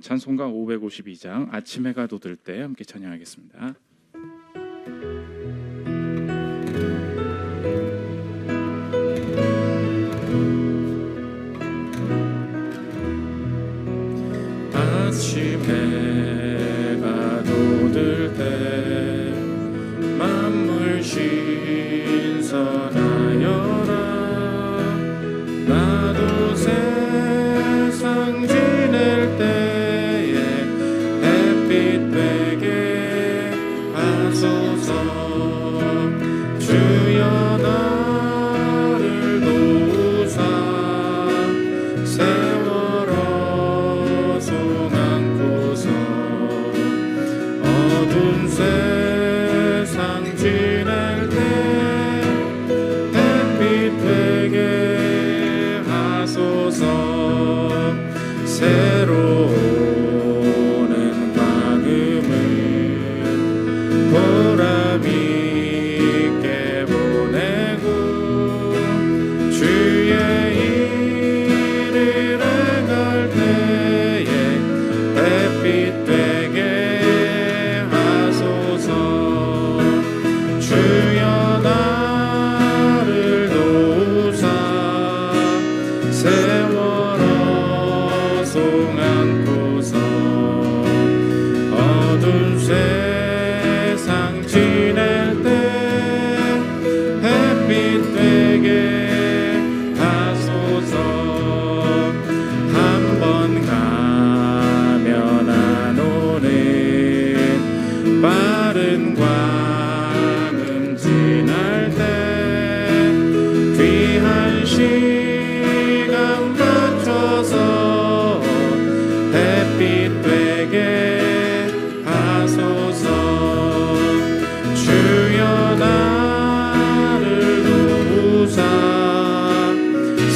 찬송가 552장 아침 해가 돋을 때 함께 찬양하겠습니다.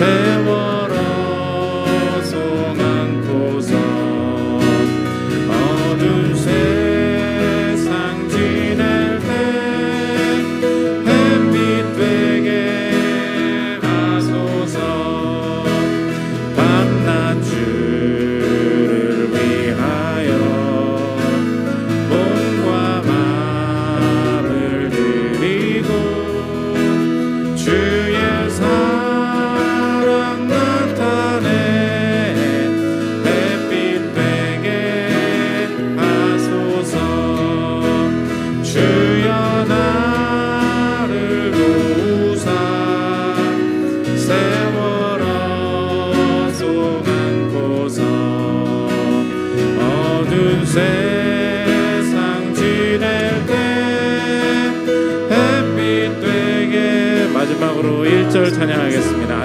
세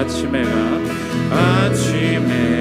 아침 해가 아침 해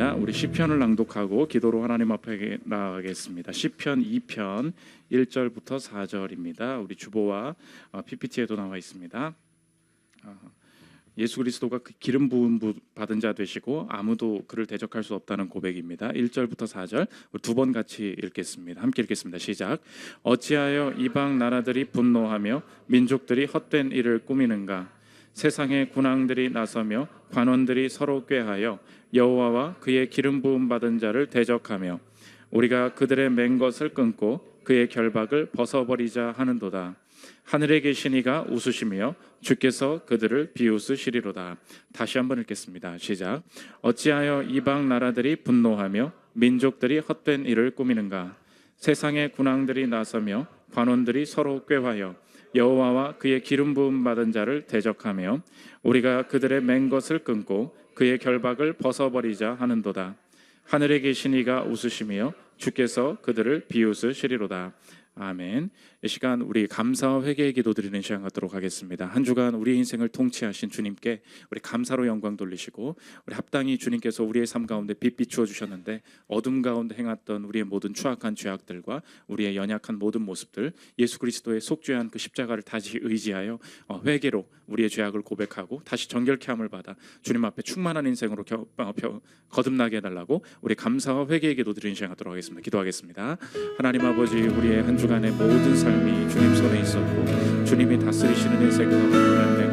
시겠습니다. 우리 시편을 낭독하고 기도로 하나님 앞에 나가겠습니다. 시편 2편 1절부터 4절입니다. 우리 주보와 어, PPT에도 나와 있습니다. 어, 예수 그리스도가 그 기름 부음 부- 받은 자 되시고 아무도 그를 대적할 수 없다는 고백입니다. 1절부터 4절 두 번 같이 읽겠습니다. 함께 읽겠습니다. 시작. 어찌하여 이방 나라들이 분노하며 민족들이 헛된 일을 꾸미는가? 세상의 군왕들이 나서며 관원들이 서로 꾀하여 여호와와 그의 기름 부음 받은 자를 대적하며 우리가 그들의 맨 것을 끊고 그의 결박을 벗어버리자 하는도다. 하늘에 계신 이가 웃으시며 주께서 그들을 비웃으시리로다. 다시 한번 읽겠습니다. 시작. 어찌하여 이방 나라들이 분노하며 민족들이 헛된 일을 꾸미는가? 세상의 군왕들이 나서며 관원들이 서로 꾀하여 여호와와 그의 기름 부음 받은 자를 대적하며 우리가 그들의 맹것을 끊고 그의 결박을 벗어버리자 하는도다. 하늘에 계신 이가 웃으시며 주께서 그들을 비웃으시리로다. 아멘. 이 시간 우리 감사와 회개의 기도 드리는 시간 갖도록 하겠습니다. 한 주간 우리 인생을 통치하신 주님께 우리 감사로 영광 돌리시고 우리 합당히 주님께서 우리의 삶 가운데 빛 비추어 주셨는데 어둠 가운데 행했던 우리의 모든 추악한 죄악들과 우리의 연약한 모든 모습들 예수 그리스도의 속죄한 그 십자가를 다시 의지하여 어, 회개로 우리의 죄악을 고백하고 다시 정결케 함을 받아 주님 앞에 충만한 인생으로 겨, 어, 거듭나게 해달라고 우리 감사와 회개의 기도 드리는 시간 갖도록 하겠습니다. 기도하겠습니다. 하나님 아버지 우리의 한 주간의 모든 삶이 주님 손에 있었고 주님이 다스리시는 내 생각, 내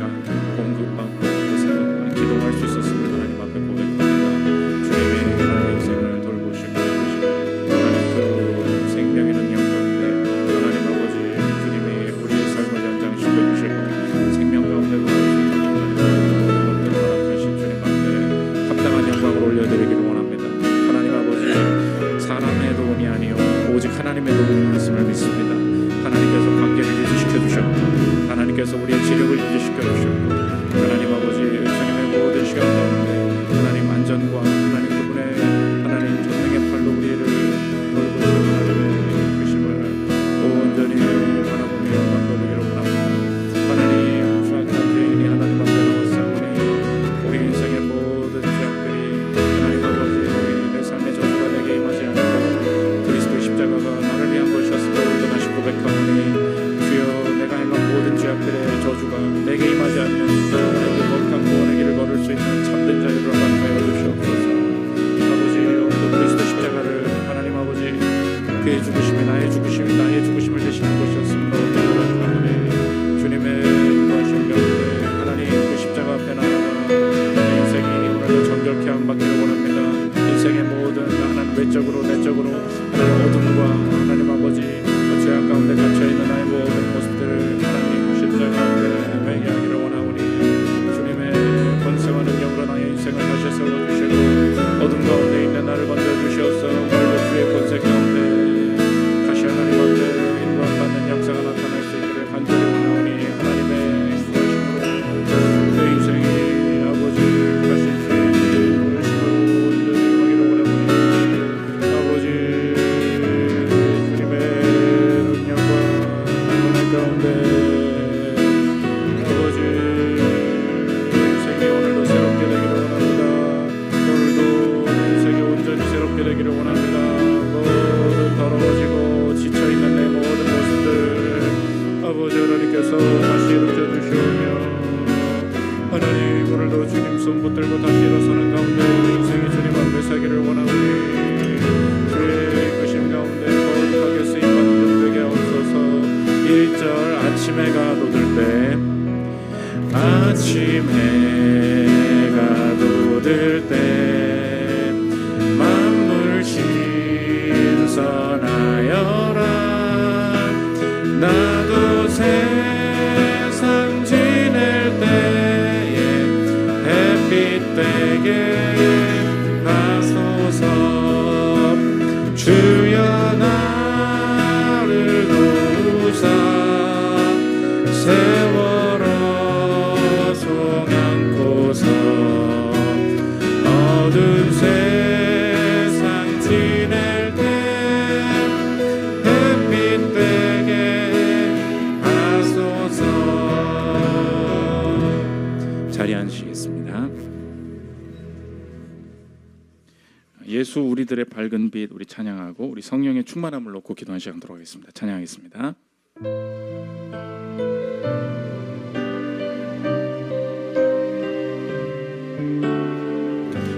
밝은 빛 우리 찬양하고 우리 성령의 충만함을 놓고 기도한 시간 들어가겠습니다. 찬양하겠습니다.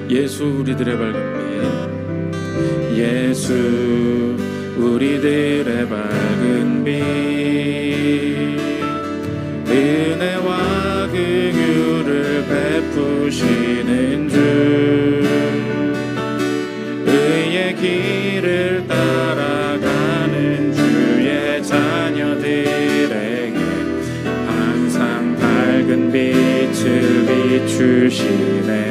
예수 우리들의 밝은 빛 예수 우리들의 밝은 빛 은혜와 긍휼을 베푸시 주시네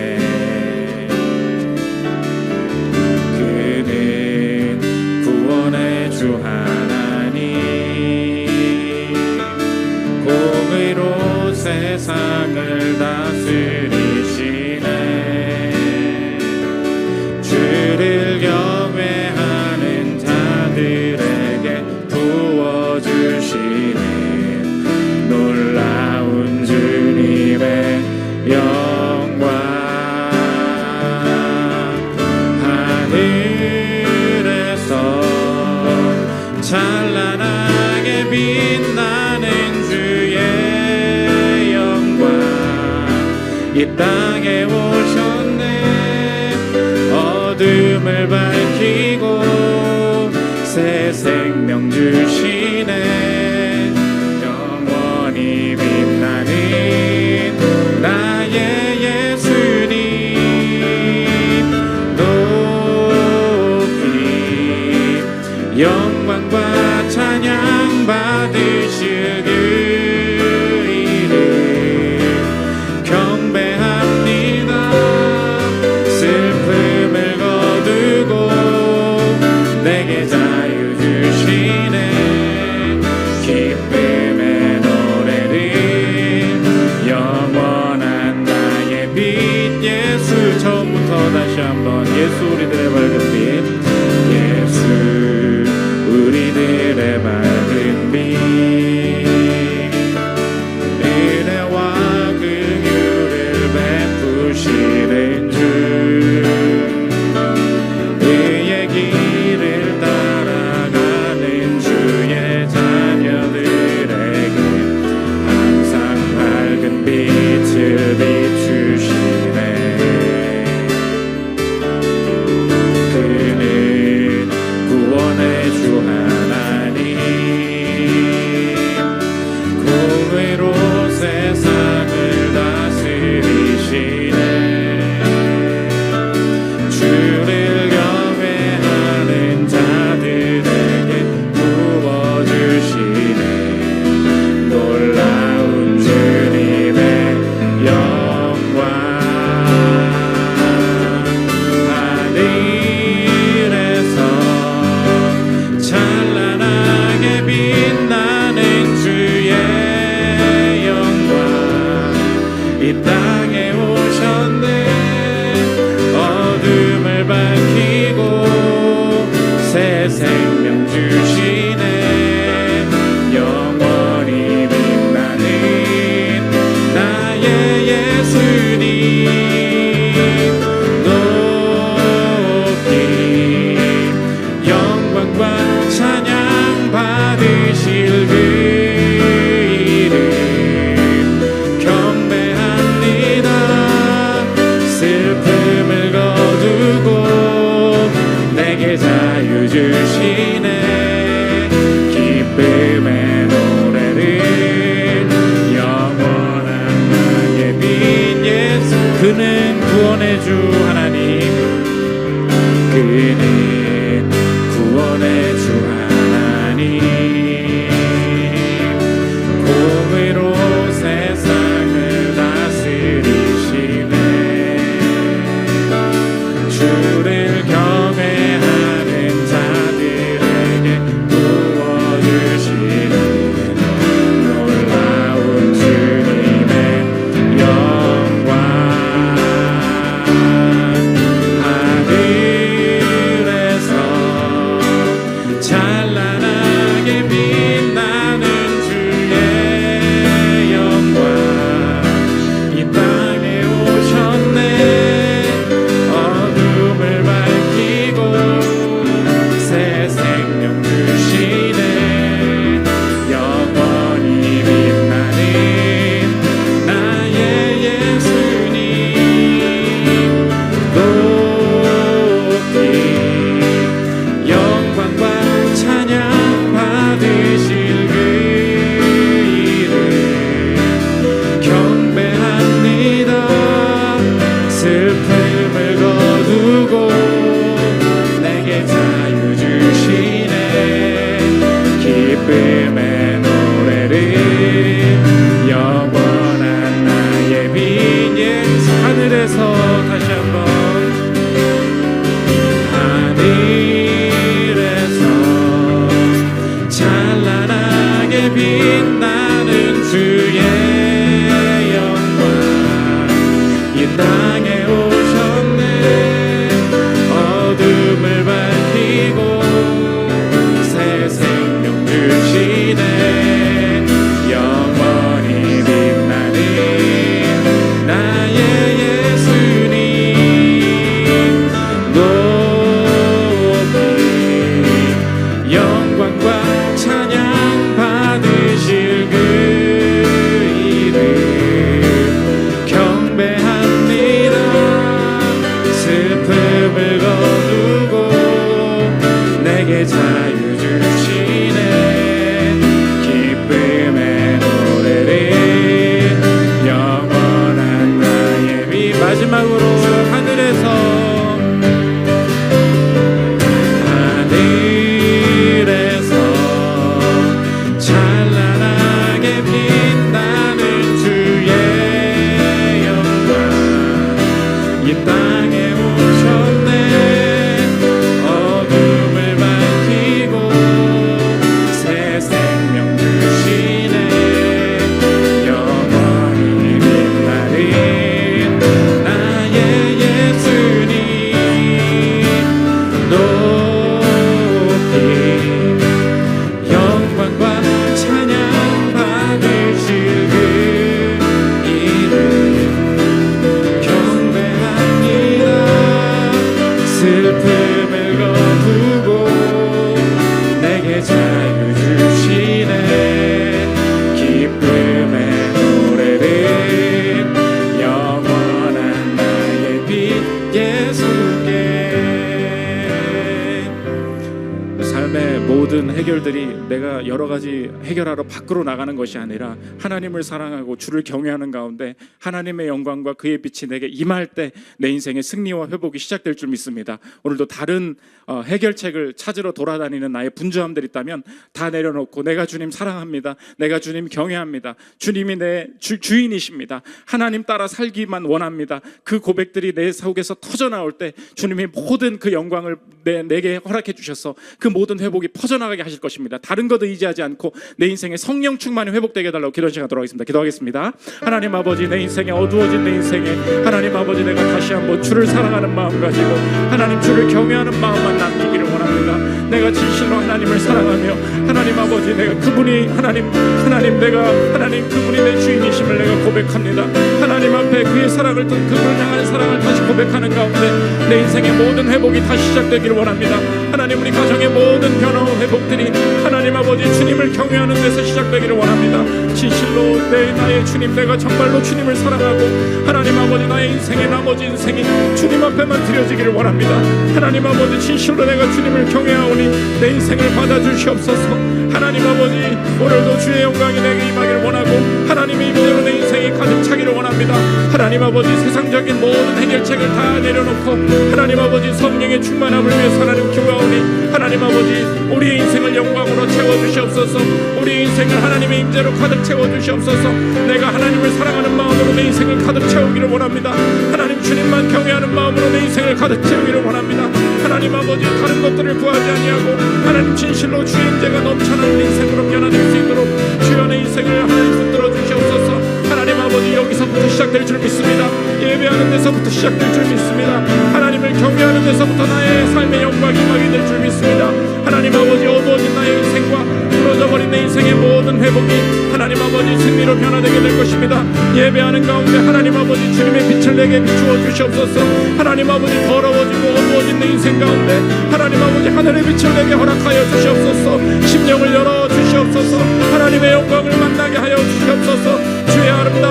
밝히고 새 생명 주시 true. 밖으로 나가는 것이 아니라 하나님을 사랑하고 주를 경외하는 가운데 하나님의 영광과 그의 빛이 내게 임할 때 내 인생의 승리와 회복이 시작될 줄 믿습니다. 오늘도 다른 어, 해결책을 찾으러 돌아다니는 나의 분주함들 있다면 다 내려놓고 내가 주님 사랑합니다. 내가 주님 경외합니다. 주님이 내 주, 주인이십니다. 하나님 따라 살기만 원합니다. 그 고백들이 내 속에서 터져 나올 때 주님이 모든 그 영광을 내, 내게 허락해 주셔서 그 모든 회복이 퍼져나가게 하실 것입니다. 다른 것도 의지하지 않고 내 인생의 성령 충만이 회복되게 해달라고 기도 시간 돌아가겠습니다. 기도하겠습니다. 하나님 아버지 내 인생에 어두워진 내 인생에 하나님 아버지 내가 다시 한번 주를 사랑하는 마음 가지고 하나님 주를 경외하는 마음만 남기기를 원합니다. 내가 진실로 하나님을 사랑하며 하나님 아버지 내가 그분이 하나님 하나님 내가 하나님 그분이 내 주인이심을 내가 고백합니다. 하나님 앞에 그의 사랑을 또 그분을 향하는 사랑을 다시 고백하는 가운데 내 인생의 모든 회복이 다시 시작되기를 원합니다. 하나님 우리 가정의 모든 변화와 회복들이 하나님 아버지 주님을 경외하는 데서 시작되기를 원합니다. 진실로 내 나의 주님 내가 정말로 주님을 사랑하고 하나님 아버지 나의 인생의 나머지 인생이 주님 앞에만 드려지기를 원합니다. 하나님 아버지 진실로 내가 주님을 경외하오니 내 인생을 받아주시옵소서. 하나님 아버지 오늘도 주의 영광이 내게 임하기를 원하고 하나님의 임재로 내 인생이 가득 차기를 원합니다. 하나님 아버지 세상적인 모든 해결책을 다 내려놓고 하나님 아버지 성령의 충만함을 위해서 하나님 기도하 오니 하나님 아버지 우리의 인생을 영광으로 채워주시옵소서. 우리 인생을 하나님의 임재로 가득 채워주시옵소서. 내가 하나님을 사랑하는 마음으로 내 인생을 가득 채우기를 원합니다. 하나님 주님만 경외하는 마음으로 내 인생을 가득 채우기를 원합니다. 하나님 아버지 다른 것들을 구하지 아니하고 하나님 진실로 주의 임재가 넘쳐나는 인생으로 변화될 수 있도록 내 인생을 하나님 붙들어 주시옵소서. 하나님 여기서부터 시작될 줄 믿습니다. 예배하는 데서부터 시작될 줄 믿습니다. 하나님을 경외하는 데서부터 나의 삶의 영광이 임하게 될 줄 믿습니다. 하나님 아버지 어두워진 나의 인생과 무너져버린 내 인생의 모든 회복이 하나님 아버지 승리로 변화되게 될 것입니다. 예배하는 가운데 하나님 아버지 주님의 빛을 내게 비추어 주시옵소서. 하나님 아버지 더러워지고 어두워진 내 인생 가운데 하나님 아버지 하늘의 빛을 내게 허락하여 주시옵소서. 심령을 열어 주시옵소서. 하나님의 영광을 만나게 하여 주시옵소서. 주의 아름다움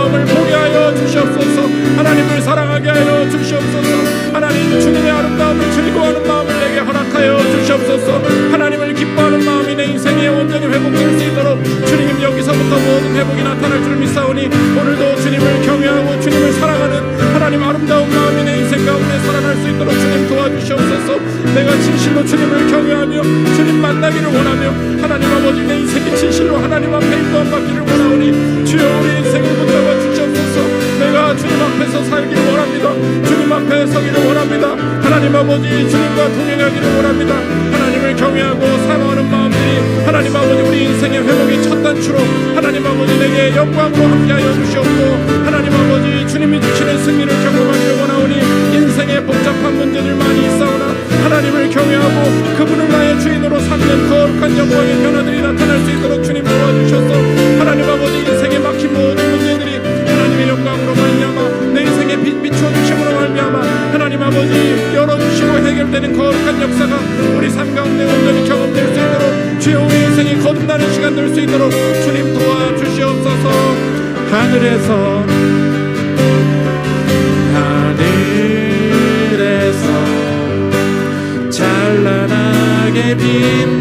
아름다움을 즐거워하는 마음을 내게 허락하여 주시옵소서. 하나님을 기뻐하는 마음이 내 인생에 온전히 회복될 수 있도록 주님 여기서부터 모든 회복이 나타날 줄 믿사오니 오늘도 주님을 경외하고 주님을 사랑하는 하나님 아름다운 마음이 내 인생 가운데 살아날 수 있도록 주님 도와주시옵소서. 내가 진실로 주님을 경외하며 주님 만나기를 원하며 하나님 아버지 내 인생이 진실로 하나님 앞에 인도함 받기를 원하오니 주여 우리 인생을 붙잡아 주시옵소서. 내가 주님 앞에서 살기를 원합니다. 주님 앞에 서기를 원합니다 아버지 주님과 동행하기를 원합니다. 하나님을 경외하고 사랑하는 마음들이 하나님 아버지 우리 인생의 회복의 첫 단추로 하나님 아버지 내게 영광으로 함께하여 주시옵고 하나님 아버지 주님이 주시는 승리를 경험하기를 원하오니 인생의 복잡한 문제들 많이 있사오나 하나님을 경외하고 그분을 나의 주인으로 삼는 거룩한 영광의 수 있도록 주님 도와주시옵소서. 하늘에서 하늘에서 찬란하게 빛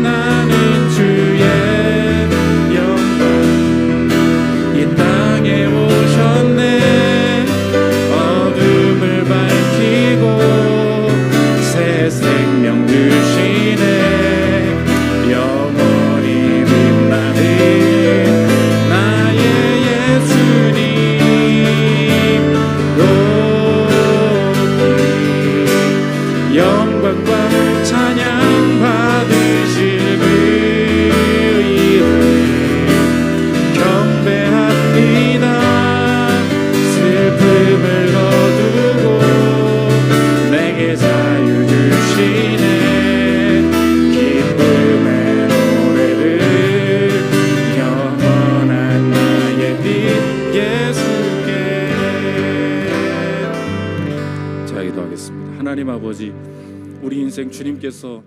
우리 인생 주님께서 어,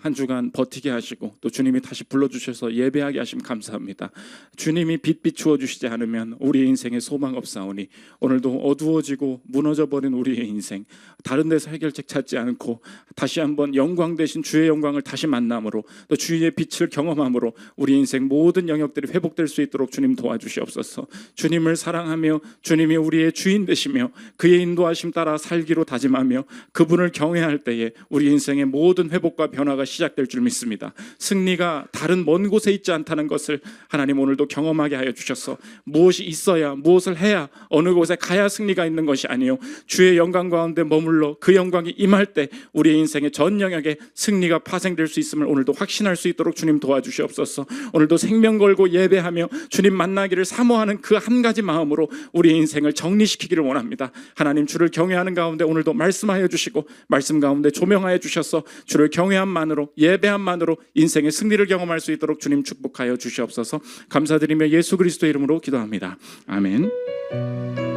한 주간 버티게 하시고 또 주님이 다시 불러주셔서 예배하게 하심 감사합니다. 주님이 빛 비추어 주시지 않으면 우리의 인생에 소망 없사오니 오늘도 어두워지고 무너져 버린 우리의 인생 다른 데서 해결책 찾지 않고 다시 한번 영광 대신 주의 영광을 다시 만남으로 또 주의 빛을 경험함으로 우리 인생 모든 영역들이 회복될 수 있도록 주님 도와주시옵소서. 주님을 사랑하며 주님이 우리의 주인 되시며 그의 인도하심 따라 살기로 다짐하며 그분을 경외할 때에 우리 인생의 모든 회복과 변화가 시작될 줄 믿습니다. 승리가 다른 먼 곳에 있지 않다는 것을 하나님 오늘도 경험하게 하여 주셔서 무엇이 있어야 무엇을 해야 어느 곳에 가야 승리가 있는 것이 아니요 주의 영광 가운데 머물러 그 영광이 임할 때 우리의 인생의 전 영역에 승리가 파생될 수 있음을 오늘도 확신할 수 있도록 주님 도와주시옵소서. 오늘도 생명 걸고 예배하며 주님 만나기를 사모하는 그 한 가지 마음으로 우리의 인생을 정리시키기를 원합니다. 하나님 주를 경외하는 가운데 오늘도 말씀하여 주시고 말씀 가운데 조명하여 주셔서 주를 경외함만으로 예배함만으로 인생의 승리를 경험할 수 있도록 주님 축복하여 주시옵소서. 감사드리며 예수 그리스도의 이름으로 기도합니다. 아멘.